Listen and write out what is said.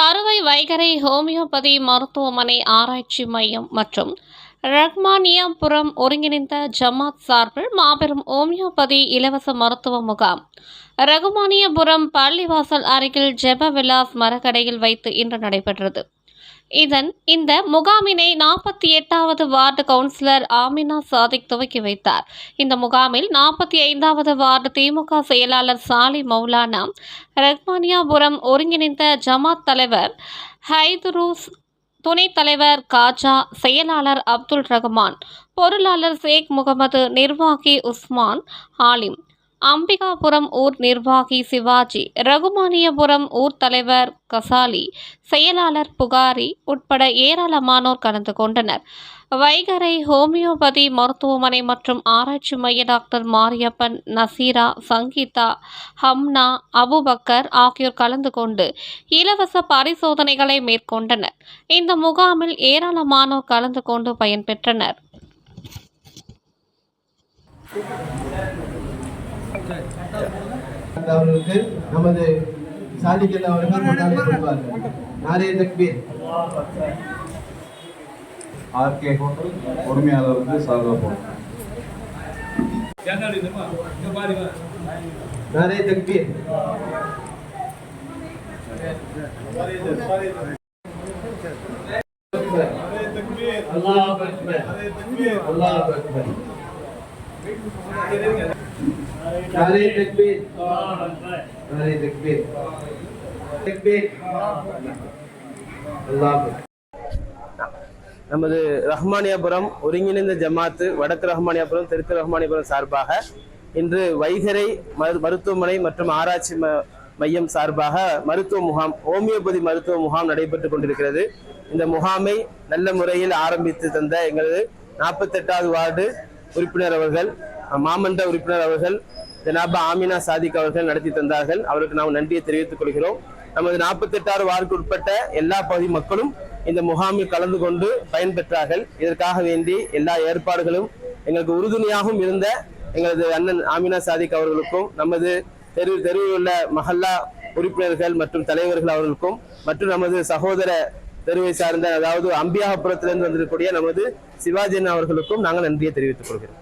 தருவை வைகரை homeopathy மருத்துவமனை ஆராய்ச்சி மையம் மற்றும் ரஹ்மானியாபுரம் ஒருங்கிணைந்த ஜமாத் சார்பில் மாபெரும் ஹோமியோபதி இலவச மருத்துவ முகாம். ரகுமானியபுரம் பள்ளிவாசல் அருகில் ஜெப விலாஸ் மரக்கடையில் வைத்து இன்று நடைபெற்றது. இதன் இந்த முகாமினை நாற்பத்தி எட்டாவது வார்டு கவுன்சிலர் ஆமினா சாதிக் துவக்கி வைத்தார். இந்த முகாமில் நாற்பத்தி ஐந்தாவது வார்டு திமுக செயலாளர் சாலி மௌலானா ரஹ்மானியாபுரம் ஒருங்கிணைந்த ஜமாத் தலைவர் ஹைதுரூஸ் துணைத் தலைவர் காஜா செயலாளர் அப்துல் ரஹ்மான் பொருளாளர் ஷேக் முகமது நிர்வாகி உஸ்மான் ஆலிம் அம்பிகாபுரம் ஊர் நிர்வாகி சிவாஜி ரகுமானியபுரம் ஊர் தலைவர் கசாலி செயலாளர் புகாரி உட்பட ஏராளமானோர் கலந்து கொண்டனர். வைகரை ஹோமியோபதி மருத்துவமனை மற்றும் ஆராய்ச்சி மைய டாக்டர் மாரியப்பன் நசீரா சங்கீதா ஹம்னா அபுபக்கர் ஆகியோர் கலந்து கொண்டு இலவச பரிசோதனைகளை மேற்கொண்டனர். இந்த முகாமில் ஏராளமானோர் கலந்து கொண்டு பயன்பெற்றனர் அவர்களுக்கு நமது சாதிக்கல் அவர்கள் முன்னாடி சொல்வார்கள் நாரே தக்பீர் ஆர்கே ஹோட்டல் உரிமையாளர் வந்து சார்பா போகும் நாரே தக்பீர் அல்லாஹ் அக்பர் அல்லாஹ் நாரே தக்பீர் நாரே தக்பீர் தக்பீர் அல்லாஹ் நமது ரஹ்மானியாபுரம் ஒருங்கிணைந்த ஜமாத்து வடக்கு ரஹ்மானியாபுரம் தெற்கு ரஹ்மானியாபுரம் சார்பாக இன்று வைகரை மரு- மருத்துவமனை மற்றும் ஆராய்ச்சி ம- மையம் சார்பாக மருத்துவ முகாம் ஹோமியோபதி மருத்துவ முகாம் நடைபெற்றுக் கொண்டிருக்கிறது. இந்த முகாமை நல்ல முறையில் ஆரம்பித்து தந்த எங்களது நாற்பத்தெட்டாவது வார்டு உறுப்பினர் அவர்கள் மாமன்ற உறுப்பினர் அவர்கள் ஜனாபா ஆமினா சாதிக் அவர்கள் நடத்தி தந்தார்கள். அவருக்கு நாம் நன்றியை தெரிவித்துக் கொள்கிறோம். நமது நாற்பத்தெட்டாறு வார்டுக்கு உட்பட்ட எல்லா பகுதி மக்களும் இந்த முகாமில் கலந்து கொண்டு பயன்பெற்றார்கள். இதற்காக வேண்டி எல்லா ஏற்பாடுகளும் எங்களுக்கு உறுதுணையாகவும் இருந்த எங்களது அண்ணன் ஆமினா சாதிக் அவர்களுக்கும் நமது தெரு தெருவில் உள்ள மஹல்லா உறுப்பினர்கள் மற்றும் தலைவர்கள் அவர்களுக்கும் மற்றும் நமது சகோதர தெருவை சார்ந்த அதாவது அம்பியாகபுரத்திலிருந்து வந்திருக்கக்கூடிய நமது சிவாஜி அவர்களுக்கும் நாங்கள் நன்றியை தெரிவித்துக் கொள்கிறோம்.